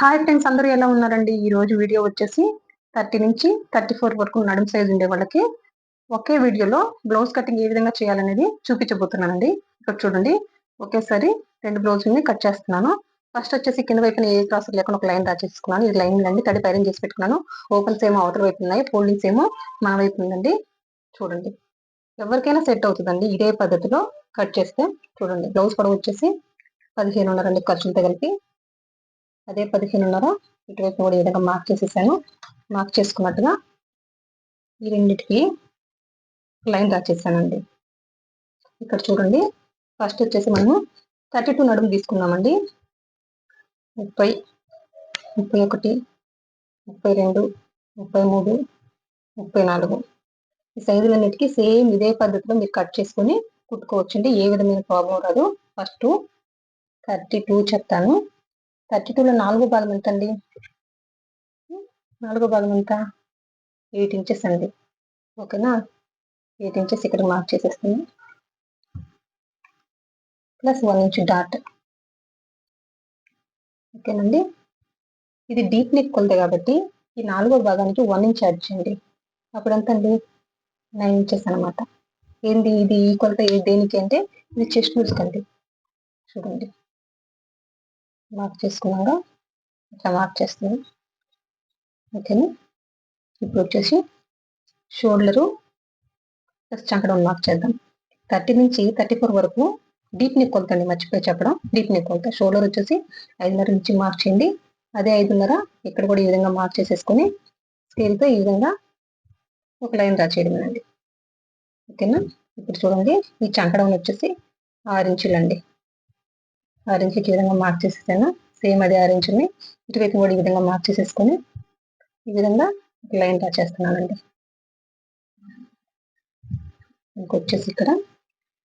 Hi friends అందరూ ఎలా ఉన్నారండి? ఈ రోజు వీడియో వచ్చేసి థర్టీ నుంచి థర్టీ ఫోర్ వరకు నడుం సైజ్ ఉండే వాళ్ళకి ఒకే వీడియోలో బ్లౌజ్ కటింగ్ ఏ విధంగా చేయాలనేది చూపించబోతున్నానండి. ఇక్కడ చూడండి ఒకేసారి రెండు బ్లౌజ్ని కట్ చేస్తున్నాను. ఫస్ట్ వచ్చేసి కింద వైపున ఏ క్రాస్ లేకుండా ఒక లైన్ డ్రా చేసుకున్నాను. ఇది లైన్ అండి తడి పైరం చేసి పెట్టుకున్నాను. ఓపెన్స్ ఏమో అవతల వైపు ఉన్నాయి. ఫోల్డింగ్స్ ఏమో మన వైపు ఉందండి. చూడండి. ఎవరికైనా సెట్ అవుతుందండి. ఇదే పద్ధతిలో కట్ చేస్తే చూడండి. బ్లౌజ్ కూడా వచ్చేసి పదిహేను రెండు ఖర్చులతో కలిపి. అదే పదిహేనున్నర ఇటువైపు కూడా ఈ విధంగా మార్క్ చేసేసాను. మార్క్ చేసుకున్నట్టుగా ఈ రెండింటికి లైన్ డ్రా చేశానండి. ఇక్కడ చూడండి. ఫస్ట్ వచ్చేసి మనము థర్టీ టూ నడుము తీసుకున్నామండి. ముప్పై ముప్పై ఒకటి ముప్పై రెండు ముప్పై మూడు ముప్పై నాలుగు. ఈ సైజులన్నిటికీ సేమ్ ఇదే పద్ధతిలో మీరు కట్ చేసుకొని కుట్టుకోవచ్చండి. ఏ విధమైన ప్రాబ్లం రాదు. ఫస్ట్ థర్టీ టూ చెప్తాను. థర్టీ టూలో నాలుగో భాగం ఎంత అండి నాలుగో భాగం ఎంత? ఎయిట్ ఇంచెస్ అండి. ఓకేనా? ఎయిట్ ఇంచెస్ ఇక్కడ మార్క్ చేసేస్తుంది ప్లస్ వన్ ఇంచ్ డాట్. ఓకేనండి? ఇది డీప్ నెక్ కొలత కాబట్టి ఈ నాలుగో భాగానికి వన్ ఇంచ్ యాడ్ చేయండి. అప్పుడు ఎంత అండి నైన్ ఇంచెస్ అనమాట ఏంది? ఇది ఈ కొలత దేనికి అంటే ఇది చెస్ట్ లూజ్ కండి. చూడండి. మార్క్ చేసుకున్నాక ఇట్లా మార్క్ చేస్తుంది ఓకేనా? ఇప్పుడు వచ్చేసి షోల్డరు ప్లస్ అక్కడ మార్క్ చేద్దాం. థర్టీ నుంచి థర్టీ ఫోర్ వరకు డీప్ నెక్ కొలతండి మర్చిపోయి చెప్పడం. డీప్ నెక్ కొలత. షోల్డర్ వచ్చేసి ఐదున్నర నుంచి మార్క్ చేయండి. అదే ఐదున్నర ఇక్కడ కూడా ఈ విధంగా మార్క్ చేసేసుకొని స్కేల్తో ఈ విధంగా ఒక లైన్ డ్రా చేయడమేనండి ఓకేనా? ఇప్పుడు చూడండి. ఈ చంకడం వచ్చేసి ఆరు ఇంచులండి ఆరెంజ్ ఈ విధంగా మార్క్ చేసేసాను సేమ్ అదే ఆరెంజ్ని ఇటువైపు కూడా ఈ విధంగా మార్క్ చేసేసుకొని ఈ విధంగా లైన్ డ్రా చేస్తున్నానండి. ఇంకొచ్చేసి ఇక్కడ.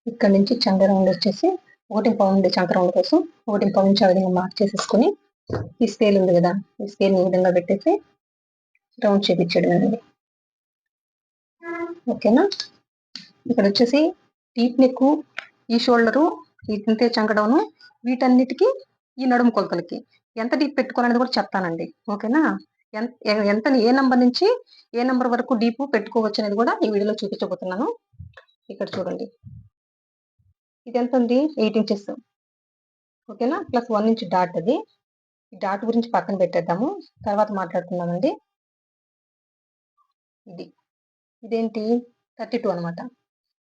ఇక్కడ నుంచి చంక రౌండ్ వచ్చేసి ఒకటి పౌండ్ ఉంది చంక రౌండ్ కోసం ఒకటి పౌండ్ నుంచి ఆ విధంగా మార్క్ చేసేసుకొని ఈ స్కేల్ ఉంది కదా ఈ స్కేల్ని ఈ విధంగా పెట్టేసి రౌండ్ చేపించాడు అండి ఓకేనా? ఇక్కడ వచ్చేసి టీప్ నెక్ ఈ షోల్డరు ఈ తింటే చంకడౌను వీటన్నిటికీ ఈ నడుము కొలతలకి. ఎంత డీప్ పెట్టుకోవాలనేది కూడా చెప్తానండి. ఓకేనా? ఎంత ఏ నంబర్ నుంచి ఏ నంబర్ వరకు డీప్ పెట్టుకోవచ్చు అనేది కూడా ఈ వీడియోలో చూపించబోతున్నాను. ఇక్కడ చూడండి. ఇది ఎంత ఉంది? ఎయిట్ ఇంచెస్ ఓకేనా? ప్లస్ వన్ ఇంచ్ డాట్ అది. ఈ డాట్ గురించి పక్కన పెట్టేద్దాము. తర్వాత మాట్లాడుకుందామండి. ఇది. ఇదేంటి? థర్టీ టూ అనమాట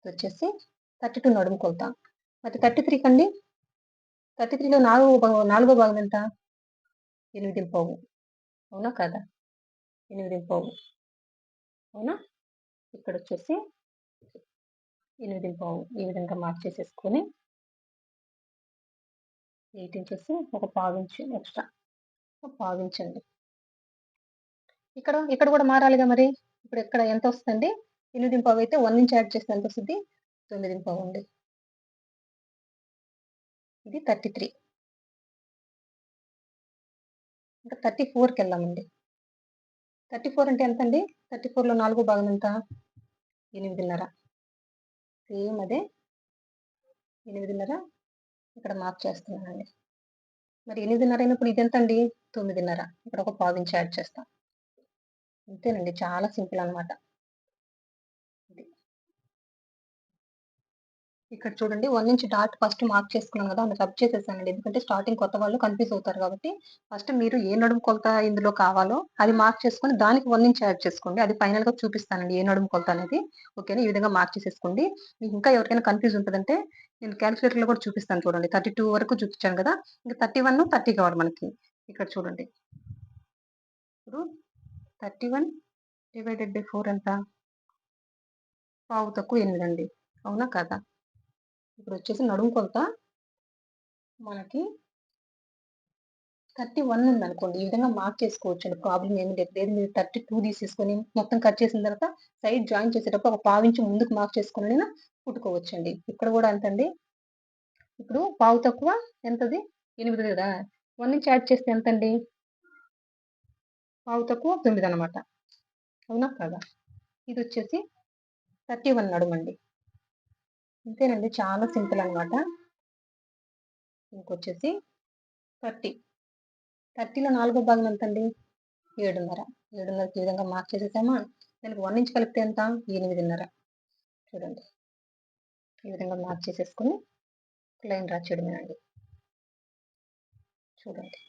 వచ్చేసి థర్టీ టూ నడుము కొలత. మరి థర్టీ త్రీ కండి. థర్టీ త్రీలో నాలుగో నాలుగో భాగం ఎంత? ఎనిమిది పోవు. అవునా కదా? ఎనిమిది పోవు. అవునా? ఇక్కడ వచ్చేసి ఎనిమిది పోవు. ఈ విధంగా మార్క్ చేసేసుకొని ఎయిట్ ఇంచెస్ ఒక పావించు ఎక్స్ట్రా. ఒక పావించండి ఇక్కడ ఇక్కడ కూడా మారాలిగా మరి? ఇప్పుడు ఇక్కడ ఎంత వస్తుంది ఎనిమిది పావు అయితే వన్ ఇంచ్ యాడ్ చేస్తే ఎంత వస్తుంది? తొమ్మిది పావు అండి. ఇది థర్టీ త్రీ. ఇంకా థర్టీ ఫోర్కి వెళ్దామండి థర్టీ ఫోర్ అంటే ఎంత అండి థర్టీ ఫోర్లో నాలుగో భాగం ఎంత? ఎనిమిదిన్నర. సేమ్ అదే. ఎనిమిదిన్నర. ఇక్కడ మార్క్ చేస్తున్నానండి. మరి ఎనిమిదిన్నర అయినప్పుడు ఇది ఎంత అండి తొమ్మిదిన్నర. ఇక్కడ ఒక పావించి యాడ్ చేస్తాం. అంతేనండి. చాలా సింపుల్ అనమాట ఇక్కడ చూడండి వన్ నుంచి డాట్ ఫస్ట్ మార్క్ చేసుకున్నాం కదా అందుకు రబ్ చేసేసానండి. ఎందుకంటే స్టార్టింగ్ కొత్త వాళ్ళు కన్ఫ్యూజ్ అవుతారు కాబట్టి ఫస్ట్ మీరు ఏ నడుము కొలత ఇందులో కావాలో అది మార్క్ చేసుకుని దానికి వన్ నుంచి యాడ్ చేసుకోండి. అది ఫైనల్గా చూపిస్తానండి ఏ నడుము కొలత అనేది. ఓకేనా ఈ విధంగా మార్క్ చేసేసుకోండి. మీకు ఇంకా ఎవరికైనా కన్ఫ్యూజ్ ఉంటుందంటే నేను క్యాలిక్యులేటర్లో కూడా చూపిస్తాను చూడండి. థర్టీ టూ వరకు చూపించాను కదా ఇంకా థర్టీ వన్ థర్టీ కావాలి మనకి. ఇక్కడ చూడండి. ఇప్పుడు thirty one divided by four ఎంత? పావు తక్కువ ఎనిమిది అండి. అవునా కదా? ఇప్పుడు వచ్చేసి నడుము కొలత మనకి థర్టీ వన్ ఉంది అనుకోండి ఈ విధంగా మార్క్ చేసుకోవచ్చు ప్రాబ్లం ఏమి లేదు. లేదు మీరు థర్టీ టూ తీసేసుకొని మొత్తం కట్ చేసిన తర్వాత సైడ్ జాయిన్ చేసేటప్పుడు ఒక పావించి ముందుకు మార్క్ చేసుకుని కుట్టుకోవచ్చండి. ఇక్కడ కూడా అంతండి. ఇప్పుడు పావు తక్కువ ఎంతది? ఎనిమిది కదా. వన్ నుంచి యాడ్ చేస్తే ఎంతండి? పావు తక్కువ తొమ్మిది అనమాట అవునా కదా? ఇది వచ్చేసి థర్టీ వన్ నడుమండి. అంతేనండి. చాలా సింపుల్ అనమాట ఇంకొచ్చేసి థర్టీ. థర్టీలో నాలుగో భాగం ఎంత అండి ఏడున్నర. ఏడున్నరకి ఈ విధంగా మార్క్ చేసేసామా? దానికి వన్ ఇంచ్ కలిపితే ఎంత? ఎనిమిదిన్నర. చూడండి. ఈ విధంగా మార్క్ చేసేసుకుని లైన్ డ్రా చేయడమేనండి. చూడండి.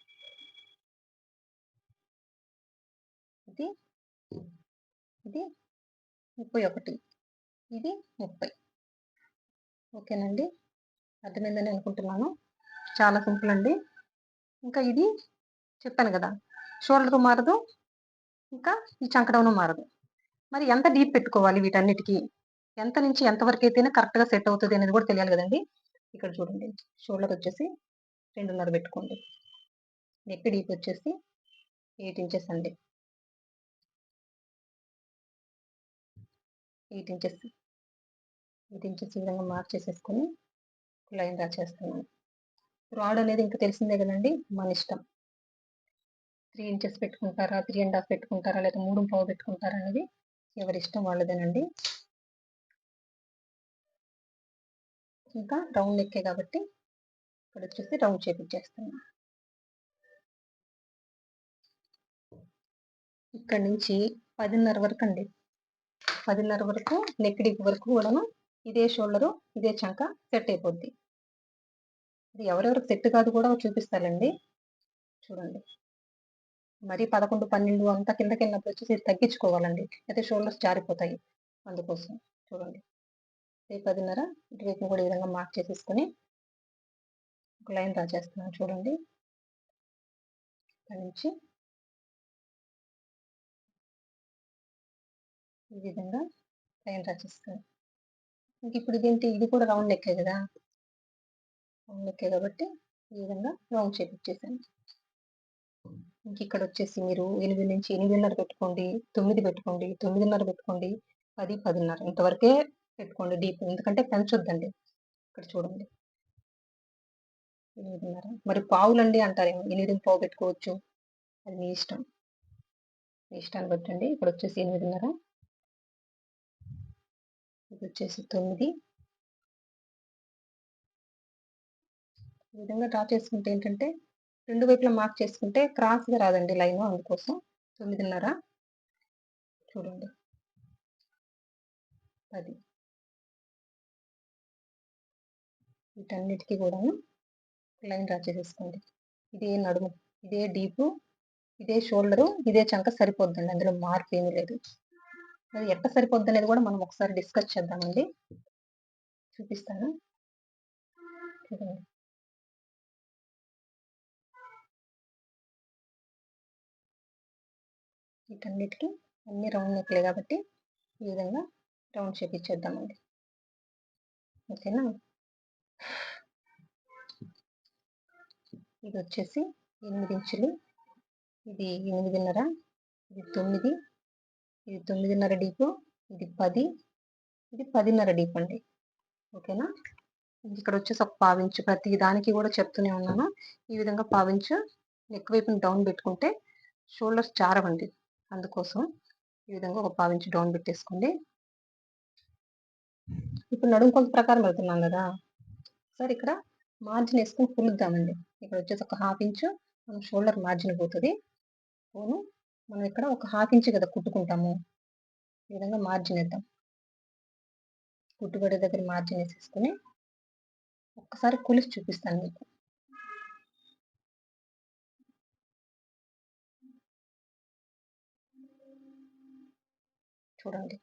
ఇది ఇది ముప్పై ఒకటి. ఇది ముప్పై. ఓకేనండి. అర్థమైందని అనుకుంటున్నాను. చాలా సింపుల్ అండి. ఇంకా ఇది చెప్పాను కదా షోల్డర్ మారదు ఇంకా ఈ చంకడౌను మారదు. మరి ఎంత డీప్ పెట్టుకోవాలి వీటన్నిటికీ? ఎంత నుంచి ఎంతవరకు అయితేనే కరెక్ట్గా సెట్ అవుతుంది అనేది కూడా తెలియాలి కదండి. ఇక్కడ చూడండి షోల్డర్ వచ్చేసి రెండున్నర పెట్టుకోండి. నెక్ డీప్ వచ్చేసి ఎయిట్ ఇంచెస్ అండి. ఎయిట్ ఇంచెస్ ఎయిట్ ఇంచెస్ ఈ విధంగా మార్క్ చేసేసుకొని లైన్ డ్రా చేస్తున్నాను. రాడ్ అనేది ఇంకా తెలిసిందే కదండి మన ఇష్టం. త్రీ ఇంచెస్ పెట్టుకుంటారా త్రీ అండ్ హాఫ్ పెట్టుకుంటారా లేదా మూడు పావు పెట్టుకుంటారా అనేది ఎవరి ఇష్టం వాళ్ళదేనండి. ఇంకా రౌండ్ ఎక్కే కాబట్టి ఇక్కడ వచ్చేసి రౌండ్ చేపించేస్తున్నాను ఇక్కడ నుంచి పదిన్నర వరకు అండి. పదిన్నర వరకు నెక్ డిగ్ వరకు కూడాను ఇదే షోల్డరు ఇదే చంక సెట్ అయిపోద్ది. ఇది ఎవరెవరికి సెట్ కాదు కూడా చూపిస్తారండి. చూడండి. మరి పదకొండు పన్నెండు అంతా కిందకి వెళ్ళినప్పుడు వచ్చేసి తగ్గించుకోవాలండి. అయితే షోల్డర్స్ జారిపోతాయి అందుకోసం. చూడండి. రేపు పదిన్నర ఇటువైపు కూడా ఈ విధంగా మార్క్ చేసేసుకొని ఒక లైన్ డ్రా చేస్తున్నాను. చూడండి. ఇక్కడ నుంచి ఈ విధంగా లైన్ డ్రా చేస్తాను ఇంక ఇప్పుడు ఇదేంటి ఇది కూడా రౌండ్ నెక్కే కదా? రౌండ్ లెక్కే కాబట్టి ఈ విధంగా రౌండ్ చేపించేసాను ఇంక ఇక్కడ వచ్చేసి మీరు ఎనిమిది నుంచి ఎనిమిదిన్నర పెట్టుకోండి తొమ్మిది పెట్టుకోండి తొమ్మిదిన్నర పెట్టుకోండి పది పదిన్నర ఇంతవరకే పెట్టుకోండి డీప్ ఎందుకంటే పెంచొద్దండి ఇక్కడ చూడండి. ఎనిమిదిన్నర. మరి పావులండి అంటారేమో. ఎనిమిది పావు పెట్టుకోవచ్చు. అది మీ ఇష్టం. మీ ఇష్టాన్ని బట్టండి ఇక్కడ వచ్చేసి ఎనిమిదిన్నర. ఇది వచ్చేసి తొమ్మిది. ఈ విధంగా డ్రా చేసుకుంటే ఏంటంటే రెండు వైపులా మార్క్ చేసుకుంటే క్రాస్గా రాదండి లైన్ అందుకోసం. తొమ్మిదిన్నర. చూడండి. పది. వీటన్నిటికీ కూడా లైన్ డ్రా చేసేసుకోండి. ఇదే నడుము ఇదే డీపు ఇదే షోల్డరు ఇదే చంక సరిపోద్దండి. అందులో మార్పు ఏమీ లేదు. అది ఎట్లా సరిపోద్ది అనేది కూడా మనం ఒకసారి డిస్కస్ చేద్దామండి. చూపిస్తాను. చూడండి. వీటన్నిటికీ అన్ని రౌండ్ నెక్లే కాబట్టి ఈ విధంగా రౌండ్ షేప్ ఇచ్చేద్దామండి. ఓకేనా? ఇది వచ్చేసి ఎనిమిది ఇంచులు ఇది ఎనిమిదిన్నర. ఇది తొమ్మిది. ఇది తొమ్మిదిన్నర డీపు ఇది పది ఇది పదిన్నర డీప్ అండి. ఓకేనా? ఇక్కడ వచ్చేసి ఒక పావించు ప్రతి దానికి కూడా చెప్తూనే ఉన్నాను. ఈ విధంగా పావించు నెక్ వైపుని డౌన్ పెట్టుకుంటే షోల్డర్స్ చారవండి అందుకోసం ఈ విధంగా ఒక పావించు డౌన్ పెట్టేసుకోండి. ఇప్పుడు నడుము కొంత ప్రకారం వెళ్తున్నాం కదా? సార్ ఇక్కడ మార్జిన్ వేసుకుని పులుద్దామండి ఇక్కడ వచ్చేసి ఒక హాఫ్ ఇంచు మనం షోల్డర్ మార్జిన్ పోతుంది. పోను. మనం ఇక్కడ ఒక హాఫ్ ఇంచ్ కదా కుట్టుకుంటాము. ఈ విధంగా మార్జిన్ వేద్దాం. కుట్టుబడి దగ్గర మార్జిన్ వేసేసుకుని ఒక్కసారి కులిసి చూపిస్తాను మీకు. చూడండి.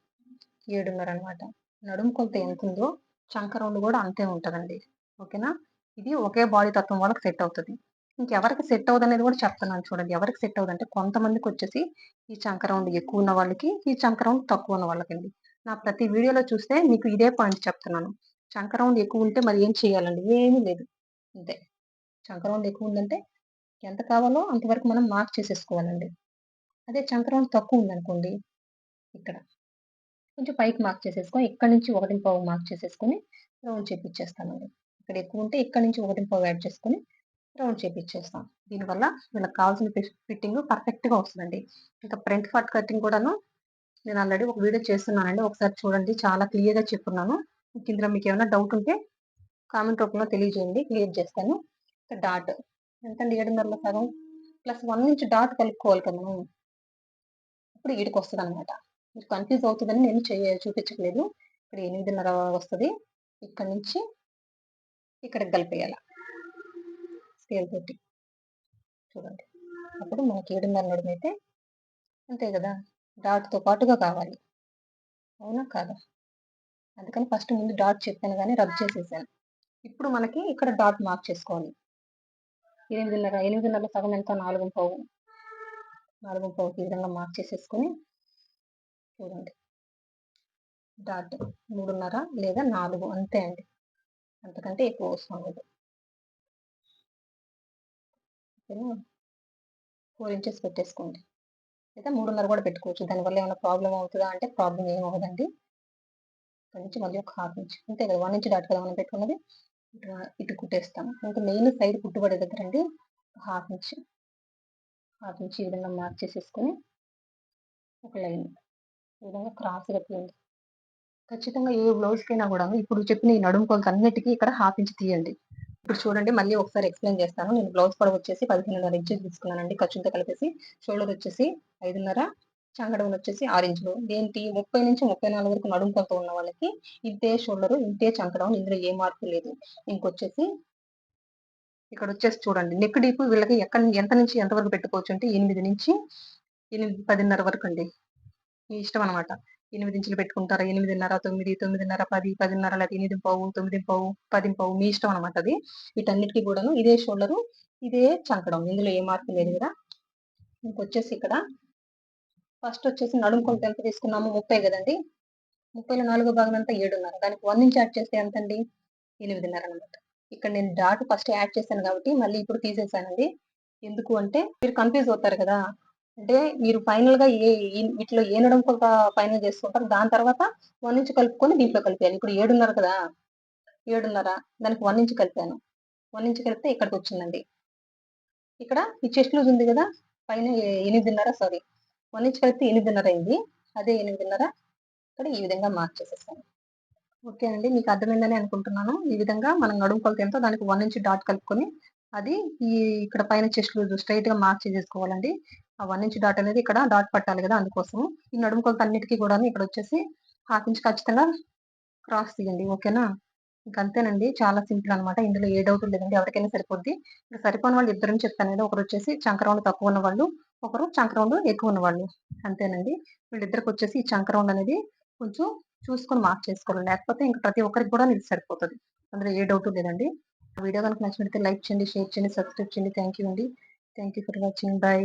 ఏడున్నర అనమాట నడుము కొంత ఎంత ఉందో చంక రౌండ్ కూడా అంతే ఉంటుందండి. ఓకేనా? ఇది ఒకే బాడీ తత్వం వాళ్ళకి సెట్ అవుతుంది. ఇంకెవరికి సెట్ అవ్వదు అనేది కూడా చెప్తున్నాను చూడండి. ఎవరికి సెట్ అవ్వదు అంటే కొంతమందికి వచ్చేసి ఈ చంక రౌండ్ ఎక్కువ ఉన్న వాళ్ళకి ఈ చంక రౌండ్ తక్కువ ఉన్న వాళ్ళకండి. నా ప్రతి వీడియోలో చూస్తే మీకు ఇదే పాయింట్ చెప్తున్నాను. చంక రౌండ్ ఎక్కువ ఉంటే మరి ఏం చేయాలండి? ఏమీ లేదు. అంతే. చంక రౌండ్ ఎక్కువ ఉందంటే ఎంత కావాలో అంతవరకు మనం మార్క్ చేసేసుకోవాలండి. అదే చంక రౌండ్ తక్కువ ఉందనుకోండి ఇక్కడ కొంచెం పైకి మార్క్ చేసేసుకొని ఇక్కడ నుంచి ఒకటి పావు మార్క్ చేసేసుకొని రౌండ్ చేపించేస్తానండి ఇక్కడ ఎక్కువ ఉంటే ఇక్కడ నుంచి ఒకటి పావు యాడ్ చేసుకొని రౌండ్ చేపించేస్తాం దీనివల్ల వీళ్ళకి కావాల్సిన ఫిట్టింగ్ పర్ఫెక్ట్గా వస్తుందండి. ఇంకా ఫ్రంట్ పార్ట్ కటింగ్ కూడాను నేను ఆల్రెడీ ఒక వీడియో చేస్తున్నానండి. ఒకసారి చూడండి. చాలా క్లియర్గా చెప్పున్నాను. ఇందులో మీకు ఏమైనా డౌట్ ఉంటే కామెంట్ రూపంలో తెలియజేయండి. క్లియర్ చేస్తాను. డాట్. ఎంతండి ఏడున్నరలో సగం. ప్లస్ వన్ నుంచి డాట్ కలుపుకోవాలి కదా మనం. ఇప్పుడు వీడికి వస్తుంది అనమాట మీకు కన్ఫ్యూజ్ అవుతుందని నేను చేయ చూపించట్లేదు. ఇక్కడ ఎనిమిదిన్నర వస్తుంది. ఇక్కడ నుంచి ఇక్కడికి కలిపేయాలి. స్కేల్ చూడండి. అప్పుడు మనకి ఏడున్నర నడుము అయితే అంతే కదా. డాట్తో పాటుగా కావాలి. అవునా? కాదా? అందుకని ఫస్ట్ ముందు డాట్ చెప్పాను కానీ రబ్ చేసేసాను. ఇప్పుడు మనకి ఇక్కడ డాట్ మార్క్ చేసుకోవాలి. ఎనిమిదిన్నర ఎనిమిదిన్నర సగం ఎంత? నాలుగు పావు. నాలుగు పావు ఈ విధంగా మార్క్ చేసేసుకొని చూడండి. డాట్ మూడున్నర లేదా నాలుగు అంతే అండి. అంతకంటే ఎక్కువ అవసరం లేదు. ఫోర్ ఇంచెస్ పెట్టేసుకోండి. లేదా మూడున్నర కూడా పెట్టుకోవచ్చు. దానివల్ల ఏమైనా ప్రాబ్లం అవుతుందా అంటే ప్రాబ్లం ఏం అవ్వదండి. ఇక్కడ నుంచి మళ్ళీ ఒక హాఫ్ ఇంచ్ అంతే కదా వన్ ఇంచ్ డాట్ కదా మనం పెట్టుకున్నది ఇటు ఇటు కుట్టేస్తాము. ఇంకా మెయిన్ సైడ్ కుట్టుబడే దగ్గర అండి హాఫ్ ఇంచ్ హాఫ్ ఇంచ్ ఈ విధంగా మార్క్ చేసేసుకొని ఒక లైన్ ఈ విధంగా క్రాస్గా తీయండి ఖచ్చితంగా ఏ బ్లౌజ్కైనా కూడా ఇప్పుడు చెప్పిన ఈ నడుము కొలత అన్నిటికీ ఇక్కడ హాఫ్ ఇంచ్ తీయండి. ఇప్పుడు చూడండి మళ్ళీ ఒకసారి ఎక్స్ప్లెయిన్ చేస్తాను. నేను బ్లౌజ్ పొడవు వచ్చేసి పదిహేనున్నర ఇంచెస్ తీసుకున్నానండి. ఖర్చుతో కలిపేసి షోల్డర్ వచ్చేసి ఐదున్నర చంగడం వచ్చేసి ఆరు ఇంచులు ఏంటి ముప్పై నుంచి ముప్పై నాలుగు వరకు నడుము కొంత ఉన్న వాళ్ళకి ఇంతే షోల్డర్ ఇంతే చంకడం ఇందులో ఏ మార్పు లేదు. ఇంకొచ్చేసి ఇక్కడ వచ్చేసి చూడండి నెక్ డీప్ వీళ్ళకి ఎక్కడ ఎంత నుంచి ఎంత వరకు పెట్టుకోవచ్చు అంటే ఎనిమిది నుంచి ఎనిమిది పదిన్నర వరకు అండి. మీ ఇష్టం అనమాట ఎనిమిది ఇంచులు పెట్టుకుంటారా. ఎనిమిదిన్నర తొమ్మిది తొమ్మిదిన్నర పది పదిన్నర లేదా ఎనిమిది పావు తొమ్మిది పావు పది పావు మీ ఇష్టం అనమాట అది. వీటన్నిటికీ కూడాను ఇదే షోల్డరు ఇదే చంకడం. ఇందులో ఏ మార్పు లేదు కదా. ఇంకొచ్చేసి ఇక్కడ ఫస్ట్ వచ్చేసి నడుము కొంత ఎంత తీసుకున్నాము ముప్పై కదండి. ముప్పైలో నాలుగో భాగం అంతా ఏడున్నర. దానికి వన్ నుంచి యాడ్ చేస్తే ఎంత అండి ఎనిమిదిన్నర అనమాట ఇక్కడ నేను డాట్ ఫస్ట్ యాడ్ చేశాను కాబట్టి మళ్ళీ ఇప్పుడు తీసేసానండి ఎందుకు అంటే మీరు కన్ఫ్యూజ్ అవుతారు కదా. అంటే మీరు ఫైనల్గా ఏ వీటిలో ఏ నడం కొంత ఫైనల్ చేసుకుంటారు దాని తర్వాత వన్ ఇంచ్ కలుపుకొని దీంట్లో కలిపాను ఇప్పుడు ఏడున్నర కదా? ఏడున్నర. దానికి వన్ ఇంచ్ కలిపాను. వన్ ఇంచ్ కలిపితే ఇక్కడికి వచ్చిందండి. ఇక్కడ ఈ చెస్ట్ లూజ్ ఉంది కదా? పైన ఎనిమిదిన్నర సారీ వన్ ఇంచ్ కలిపితే ఎనిమిదిన్నర అయింది. అదే ఎనిమిదిన్నర. ఇక్కడ ఈ విధంగా మార్చేసేసాను ఓకే అండి మీకు అర్థమైందని అనుకుంటున్నాను. ఈ విధంగా మనం నడుము కొలత ఎంతో దానికి వన్ ఇంచ్ డాట్ కలుపుకొని అది ఈ ఇక్కడ పైన చెస్ట్ స్ట్రైట్గా మార్క్ చేసుకోవాలండి ఆ వన్ ఇంచ్ డాట్ అనేది ఇక్కడ డాట్ పట్టాలి కదా అందుకోసం ఈ నడుము కొలత అన్నిటికీ కూడా ఇక్కడ వచ్చేసి హాఫ్ ఇంచ్ ఖచ్చితంగా క్రాస్ తీయండి ఓకేనా? ఇంక అంతేనండి చాలా సింపుల్ అనమాట ఇందులో ఏ డౌట్ లేదండి ఎవరికైనా సరిపోద్ది. ఇంకా సరిపోని వాళ్ళు ఇద్దరు చెప్తాను కదా ఒకరు వచ్చేసి చంక్రౌండ్ తక్కువ ఉన్న వాళ్ళు ఒకరు చంక్రౌండ్ ఎక్కువ ఉన్న వాళ్ళు అంతేనండి. వీళ్ళిద్దరికి వచ్చేసి ఈ చంక్రౌండ్ అనేది కొంచెం చూసుకొని మార్క్ చేసుకోవాలి. లేకపోతే ఇంకా ప్రతి ఒక్కరికి కూడా ఇది సరిపోతుంది. అందులో ఏ డౌట్ లేదండి. వీడియో కనుక నచ్చినట్లయితే లైక్ చేయండి షేర్ చేయండి సబ్స్క్రైబ్ చేయండి. థ్యాంక్ యూ అండి. Thank you for watching bye